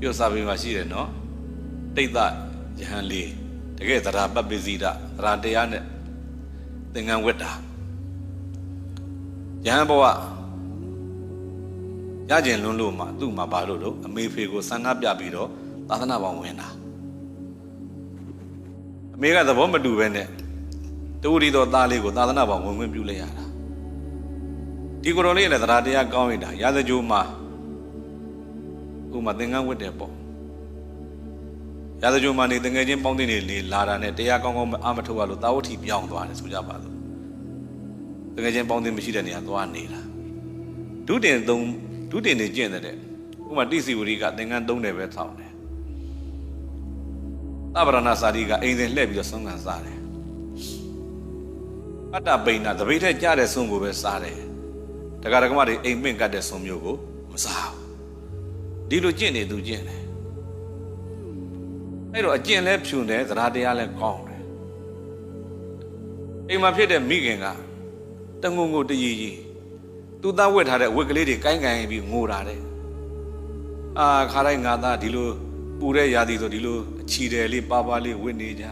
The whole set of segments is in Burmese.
ပြောစာပေမှာရှိတယ်နော်တိတ်တယဟန်လေးတကယ်သရာပပ္ပစီဒသရာတရားနဲ့သင်္ကန်းဝတ်တာယဟန်ဘဝရကျင်လွန်းလို့မှသူ့မှာဘာလို့လို့အမေဖေကိုဆန္ဒပြပြီးတော့သာသနာပေါင်းဝင်တာအမေကသဘောမတူပဲနဲ့တူရီတော်သားလေးကိုသာသနာပေါင်းဝင်ဝင်ပြုလိုက်ရတာဒီကိုယ်တော်လေးလည်းသရာတရားကောင်းရတာရာဇကြိုးမှာ ဥမာသင်္ကန်းဝတ်တယ်ပေါ့ရာဇကြိုးမှာနေတငယ်ချင်းပေါင်းတင်နေလေလာတာနဲ့တရားကောင်းကောင်းအာမထုတ်ရလို့တာဝတိပြောင်းသွားတယ်ဆိုကြပါစို့တငယ်ချင်းပေါင်းတင်မရှိတဲ့နေရာသွားနေတာဒုတင်သုံးဒုတင်နေကျင့်တဲ့ဥမာတိစီဝရီကသင်္ကန်းသုံးတယ်ပဲဆောင်းတယ်သဗ္ဗရဏစာရီကအိမ်စဉ်လှည့်ပြီးတော့ဆုံးခံစားတယ်အတ္တပိဏတပိတ်ထက်ကြတဲ့ဆုံးကိုပဲစားတယ်တက္ကရာကမတွေအိမ်ပင့်ကတ်တဲ့ဆုံးမျိုးကိုမစားဘူး ဒီလိုကျင့်နေသူကျင့်တယ်အဲ့တော့အကျင့်လဲဖြူတယ်သရတရားလဲကောင်းတယ်အိမ်မှာဖြစ်တဲ့မိခင်ကတငုံငုံတရီရီသူသားဝတ်ထားတဲ့ဝတ်ကလေးတွေကိုင်းကိုင်းပြီးငိုတာတဲ့အာခါတိုင်းငါသားဒီလိုပူတဲ့ရာသီဆိုဒီလိုအချီတယ်လေးပါပါလေးဝတ်နေကြ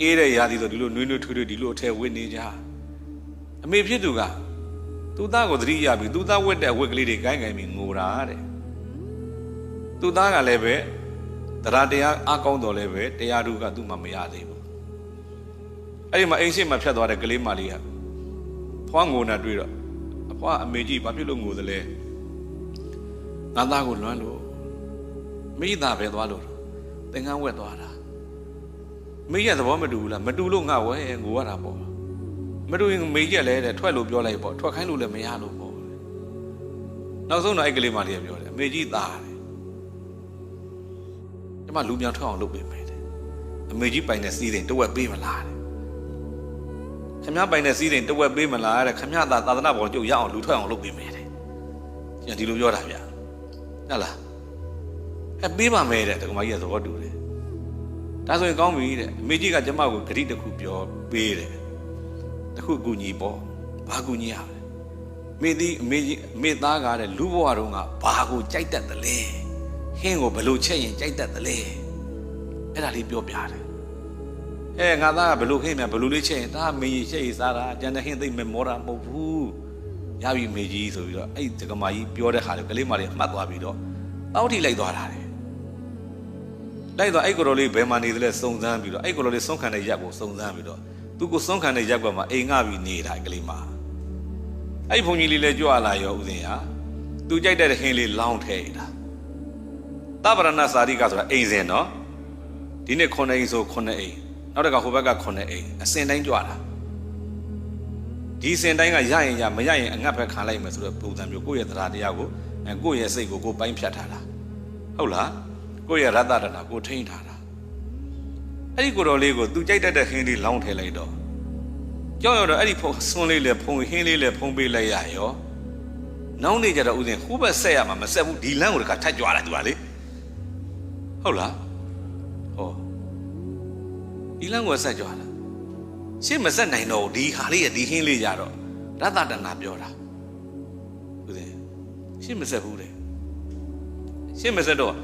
အေးတဲ့ရာသီဆိုဒီလိုနွေးနွေးထွေးထွေးဒီလိုအထက်ဝတ်နေကြအမေဖြစ်သူကသူသားကိုသတိရပြီးသူသားဝတ်တဲ့ဝတ်ကလေးတွေကိုင်းကိုင်းပြီးငိုတာတဲ့ သူသားကလည်းပဲတရားတရားအကောင်းတော်လည်းပဲတရားသူကသူ့မှာမရသေးဘူးအဲ့ဒီမှာအိမ်ရှိမှဖြတ်သွားတဲ့ကလေးမလေးကဖွားငိုနေတွေ့တော့အဖွားအမေကြီးဘာဖြစ်လို့ငိုသလဲငါသားကိုလွမ်းလို့မိသားပဲသွားလို့သင်္ကန်းဝက်သွားတာမိရဲ့သဘောမတူဘူးလားမတူလို့ငါဝဲငိုရတာပေါ့မတူရင်မေကြီးလည်းတဲ့ထွက်လို့ပြောလိုက်ပေါ့ထွက်ခိုင်းလို့လည်းမရလို့ပေါ့နောက်ဆုံးတော့အဲ့ကလေးမလေးကပြောတယ်အမေကြီးသားတယ် ကျမလူမြောင်ထွက်အောင်လုပ်ပေးမယ်တဲ့အမေကြီးပိုင်တဲ့စီးတဲ့တဝက်ပေးမလားတဲ့ခမည်းပိုင်တဲ့စီးတဲ့တဝက်ပေးမလားတဲ့ခမည်းသာသာသနာပေါ်ကျုပ်ရအောင်လူထွက်အောင်လုပ်ပေးမယ်တဲ့ကျန်ဒီလိုပြောတာဗျာဟုတ်လားအဲပေးပါမယ်တဲ့တက္ကမကြီးကသဘောတူတယ်ဒါဆိုရင်ကောင်းပြီတဲ့အမေကြီးကကျမကိုဂရိတစ်ခုပြောပေးတယ်တစ်ခုအကူညီပေါ့ဘာကူညီရလဲမိသည်အမေကြီးအမေသားကားတဲ့လူဘဝတုန်းကဘာကိုကြိုက်တတ်တယ်လဲ ဟင်းကိုဘလို့ချက်ရင်ကြိုက်တတ်တယ်လဲအဲ့ဒါလေးပြောပြတယ်အဲငါသားကဘလို့ခင်းမြဘလို့လေးချက်ရင်ဒါမေကြီးချက်ရစားတာကျန်တဲ့ဟင်းသိမ့်မမောတာမဟုတ်ဘူးရပြီမေကြီးဆိုပြီးတော့အဲ့ဒီကမာကြီးပြောတဲ့ဟာလေကလေးမလေးမှတ်သွားပြီးတော့တောက်ထိလိုက်သွားတာတယ်လိုက်တော့အဲ့ကိုယ်တော်လေးဘယ်မှာနေသလဲစုံစမ်းပြီးတော့အဲ့ကိုယ်တော်လေးဆုံးခံတဲ့ရက်ကိုစုံစမ်းပြီးတော့သူကိုဆုံးခံတဲ့ရက်ကမှအိမ်ငှပြီးနေတာကလေးမအဲ့ဘုံကြီးလေးလည်းကြွလာရောဥစဉ်ဟာသူကြိုက်တဲ့ဟင်းလေးလောင်းထဲတာ တဗရဏစာရိကဆိုတာအိမ်စဉ်နော်ဒီနေ့9အိမ်ဆို9အိမ်နောက်တစ်ခါဟိုဘက်က9အိမ်အစင်တိုင်းကြွတာဒီစင်တိုင်းကရရင်ရမရရင်အငတ်ပဲခံလိုက်မယ်ဆိုတော့ပုံစံမျိုးကိုယ့်ရဲ့သရာတရားကိုကိုယ့်ရဲ့စိတ်ကိုကိုယ်ပိုင်းဖြတ်ထားတာဟုတ်လားကိုယ့်ရဲ့ရတ္တတနာကိုထိန်းထားတာအဲ့ဒီကိုယ်တော်လေးကိုသူကြိုက်တတ်တဲ့ဟင်းလေးလောင်းထည့်လိုက်တော့ကြောက်ရတော့အဲ့ဒီဖုံဆွန်းလေးလည်းဖုံဟင်းလေးလည်းဖုံပေးလိုက်ရရောနောက်နေကြတော့ဥစဉ်ဟိုးဘက်ဆက်ရမှာမဆက်ဘူးဒီလမ်းကိုတခါထတ်ကြွားလိုက်သူကလေ ဟုတ်လားဟောဒီလမ်းကိုဆက်ကြွားလာရှင်းမဆက်နိုင်တော့ဒီခါလေးရဒီဟင်းလေးကြတော့ရတ္တတနာပြောတာဥစဉ်ရှင်းမဆက်ဘူးတဲ့ရှင်းမဆက်တော့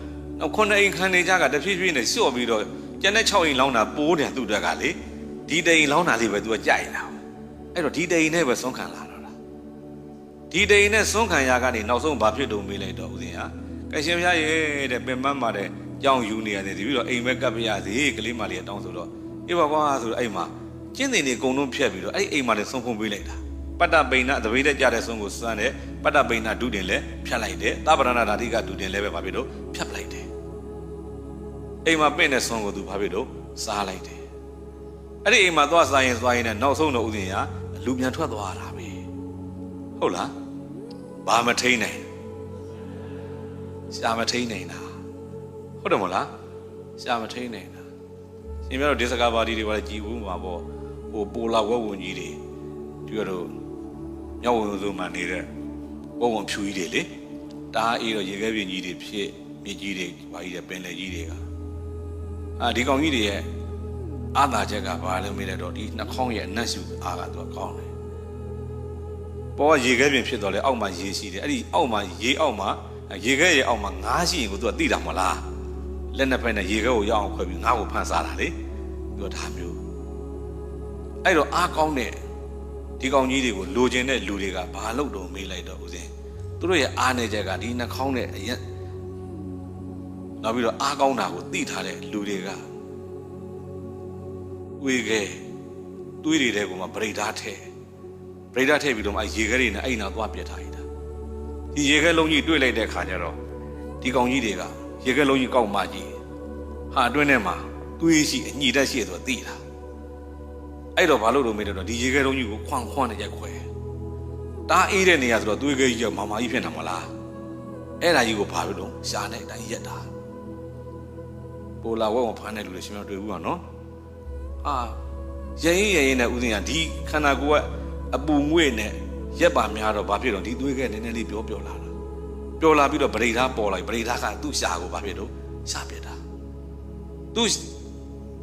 နောက်ခုနှစ်အိမ်ခန်းနေကြကတဖြည်းဖြည်းနဲ့လျှော့ပြီးတော့ကျန်တဲ့6အိမ်လောင်းတာပိုးတယ်သူ့တက်ကလေဒီတိမ်လောင်းတာလေးပဲသူကကြိုက်လာအဲ့တော့ဒီတိမ်နဲ့ပဲဆုံးခံလာတော့လားဒီတိမ်နဲ့ဆုံးခံရကနေနောက်ဆုံးဘာဖြစ်တုံမေးလိုက်တော့ဦးဇင်းဟာကရှင်ဖျားရဲ့တဲ့ပင်မမှာတဲ့ ကြောင်ယူနေရတယ်ဒီပြီးတော့အိမ်ပဲကပ်ပြရစီကလေးမလေးတောင်းဆိုတော့အေးပါကွာဆိုတော့အဲ့မှာကျင်းတင်နေကုံလုံးဖြတ်ပြီးတော့အဲ့အိမ်မှာလည်းဆုံးဖုံးပေးလိုက်တာပတ္တပိဏသပိတ်တဲ့ကြတဲ့ဆုံးကိုစွမ်းတယ်ပတ္တပိဏဒုတင်လည်းဖြတ်လိုက်တယ်သဗ္ဗရဏဓာတိကဒုတင်လည်းပဲဘာဖြစ်လို့ဖြတ်ပလိုက်တယ်အိမ်မှာပင့်တဲ့ဆုံးကိုသူဘာဖြစ်လို့စားလိုက်တယ်အဲ့ဒီအိမ်မှာသွားစားရင်သွားရင်လည်းနောက်ဆုံးတော့ဥစဉ်ရလူပြန်ထွက်သွားတာပဲဟုတ်လားဘာမထိန်နိုင်ရှာမထိန်နိုင်တာ ဟုတ်တယ်မို့လားရှာမထိန်နိုင်တာရှင်များတို့ဒီစကားပါတီတွေဘာလဲကြည်ဘူးမှာပေါ့ဟိုပိုလာဝက်ဝင်ကြီးတွေဒီကတော့မြောက်ဝင်စုံမှနေတဲ့ဝက်ဝင်ဖြူကြီးတွေလေတအားအေးတော့ရေခဲပြင်ကြီးတွေဖြစ်မြစ်ကြီးတွေဘာကြီးတွေပင်လယ်ကြီးတွေကအာဒီကောင်ကြီးတွေရဲ့အာသာချက်ကဘာလဲမေးလိုက်တော့ဒီနှာခေါင်းရဲ့အနက်ရှူအားကတော့ကောင်းတယ်ပေါ်ကရေခဲပြင်ဖြစ်တော့လေအောက်မှာရေရှိတယ်အဲ့ဒီအောက်မှာရေအောက်မှာရေခဲရဲ့အောက်မှာငါးရှိရင်ကိုသူကသိတာမလား လက်နှစ်ဖက်နဲ့ရေခဲကိုရောက်အောင်ခွဲပြီးငါ့ကိုဖန်ဆားတာလေသူကဒါမျိုးအဲ့တော့အားကောင်းတဲ့ဒီကောင်ကြီးတွေကိုလိုချင်တဲ့လူတွေကဘာလို့တော့မေးလိုက်တော့ဦးစင်းသူတို့ရဲ့အားနေချက်ကဒီနှာခေါင်းနဲ့အရက်နောက်ပြီးတော့အားကောင်းတာကိုသိထားတဲ့လူတွေကဝေခဲသွေးတွေတဲ့ကောင်မှာဗရိတ်သားထဲဗရိတ်သားထဲပြီးတော့မှအဲရေခဲတွေနဲ့အဲ့နာသွားပြတ်ထားရတာဒီရေခဲလုံးကြီးတွေ့လိုက်တဲ့ခါကျတော့ဒီကောင်ကြီးတွေက ရေခဲလုံးကြီးကောက်မှကြီးဟာအတွင်းထဲမှာသွေးရှိအညှိတက်ရှိဆိုတော့သိတာအဲ့တော့ဘာလို့လို့မေးတော့ဒီရေခဲလုံးကြီးကိုခွန့်ခွန့်နဲ့ရက်ခွဲတားအေးတဲ့နေရာဆိုတော့သွေးခဲကြီးကမာမာကြီးဖြစ်နေမှာလားအဲ့ဒါကြီးကိုဘာလို့တော့ရှားနေတဲ့အတိုင်းရက်တာပိုလာဝဲဝဖမ်းတဲ့လူတွေရှင်မတွေ့ဘူးပါနော်ဟာရရင်ရရင်နဲ့ဦးစင်ကဒီခန္ဓာကိုယ်ကအပူငွေ့နဲ့ရက်ပါများတော့ဘာဖြစ်တော့ဒီသွေးခဲနည်းနည်းလေးပြောပြောလာ တာပျော်လာပြီးတော့ဗရိဓာပေါ်လိုက်ဗရိဓာကသူ့ရှာကိုဘာဖြစ်တော့ရှာပြတာသူ့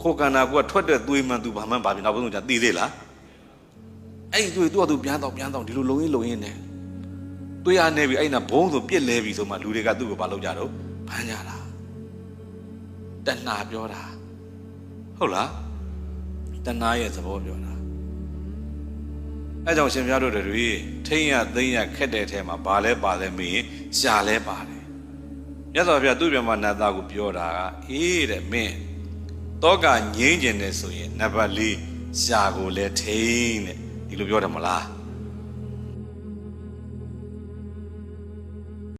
ခိုကန္နာကထွက်တဲ့သွေးမှန်သူဘာမှမပါဘူးနောက်ဆုံးကျသိသေးလားအဲ့ဒီသွေးသူ့အတူပြန်တော့ပြန်တော့ဒီလိုလုံရင်းလုံရင်းနဲ့သွေးအားနေပြီအဲ့နာဘုံဆိုပြစ်လဲပြီဆိုမှလူတွေကသူ့ကိုဘာလုပ်ကြတော့ဖမ်းကြတာတဏှာပြောတာဟုတ်လားတဏှာရဲ့သဘောပြောတာ အဲကြောင့်ရှင်ပြတို့တွေထိမ့်ရသိမ့်ရခက်တဲ့ထဲမှာဘာလဲပါလဲမေးရင်ရှာလဲပါတယ်မြတ်စွာဘုရားသူ့ပြမနတ်သားကိုပြောတာကအေးတဲ့မင်းတောကငိမ့်ကျင်တယ်ဆိုရင်နံပါတ်၄ရှာကိုလဲထိမ့်တဲ့ဒီလိုပြောတယ်မလား